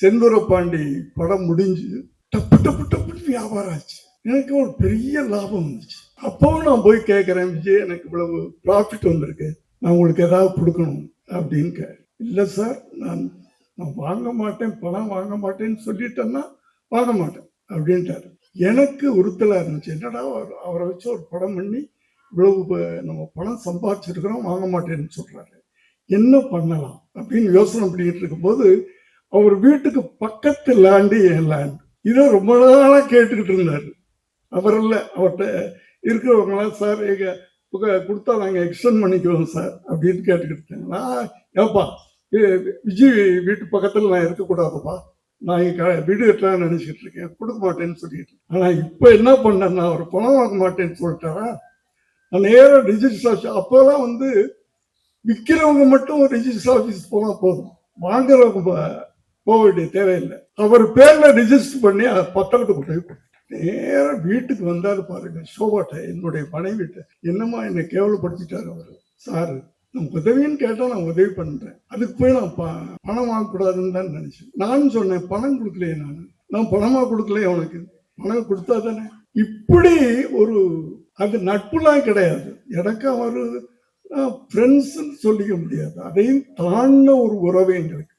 செந்தூர பாண்டி படம் முடிஞ்சு டப்பு டப்பு டப்புன்னு வியாபாரம் ஆச்சு எனக்கு ஒரு பெரிய லாபம் வந்துச்சு. அப்பவும் நான் போய் கேட்குறேன் விஜய் எனக்கு இவ்வளவு ப்ராஃபிட் வந்திருக்கு. நான் உங்களுக்கு ஏதாவது கொடுக்கணும் அப்படின்னு கே இல்லை சார் நான் நான் வாங்க மாட்டேன் பணம் வாங்க மாட்டேன்னு சொல்லிட்டேன்னா வாங்க மாட்டேன் அப்படின்ட்டாரு. எனக்கு உறுத்தலாக இருந்துச்சு. என்னடா அவர் அவரை வச்சு ஒரு படம் பண்ணி இவ்வளவு நம்ம பணம் சம்பாதிச்சிருக்கிறோம் வாங்க மாட்டேன்னு சொல்கிறாரு என்ன பண்ணலாம்? அப்படின்னு யோசனை பண்ணிக்கிட்டு இருக்கும்போது அவர் வீட்டுக்கு பக்கத்து லேண்டு என் லேண்டு இதை ரொம்ப நாளாக கேட்டுக்கிட்டு இருந்தார். அவர் இல்லை அவர்கிட்ட இருக்கிறவங்களாம் சார் எங்கள் கொடுத்தா நாங்கள் எக்ஸ்டெண்ட் பண்ணிக்குவோம் சார் அப்படின்னு கேட்டுக்கிட்டு இருக்காங்க. நான் ஏப்பா இது விஜய் வீட்டு பக்கத்தில் நான் இருக்கக்கூடாதுப்பா. நான் இங்கே வீடு கட்டலாம்னு நினச்சிக்கிட்டு இருக்கேன். கொடுக்க மாட்டேன்னு சொல்லிட்டு. ஆனால் இப்போ என்ன பண்ணேன்னா அவர் பணம் வாங்க மாட்டேன்னு சொல்லிட்டாரா? நான் நேராக ரிஜிஸ்டர் ஆஃபீஸ் அப்போல்லாம் வந்து விற்கிறவங்க மட்டும் ரிஜிஸ்டர் ஆஃபீஸ் போனால் போதும். வாங்குறவங்க போக வேண்டிய தேவையில்லை. அவர் பேர்ல ரிஜிஸ்டர் பண்ணி அதை பத்திரத்தை கொண்டு போய் கொடுத்தேன். வீட்டுக்கு வந்தாரு பாருங்க. சோபாட்ட என்னுடைய மனைவிட்ட என்னம்மா என்னை கேவலப்படுத்திட்டாரு அவர்? சாரு நான் உதவின்னு கேட்டா நான் உதவி பண்றேன். அதுக்கு போய் நான் ப- பணம் வாங்கக்கூடாதுன்னு தான் நினைச்சேன். நானும் சொன்னேன் பணம் கொடுக்கலையே நான். நான் பணமா கொடுக்கலையே உனக்கு? பணம் கொடுத்தா தானே? இப்படி ஒரு அது நட்புலாம் கிடையாது. எனக்கு அவர் ஃப்ரெண்ட்ஸ்ன்னு சொல்லிக்க முடியாது. அதையும் தாண்ட ஒரு உறவு எங்களுக்கு.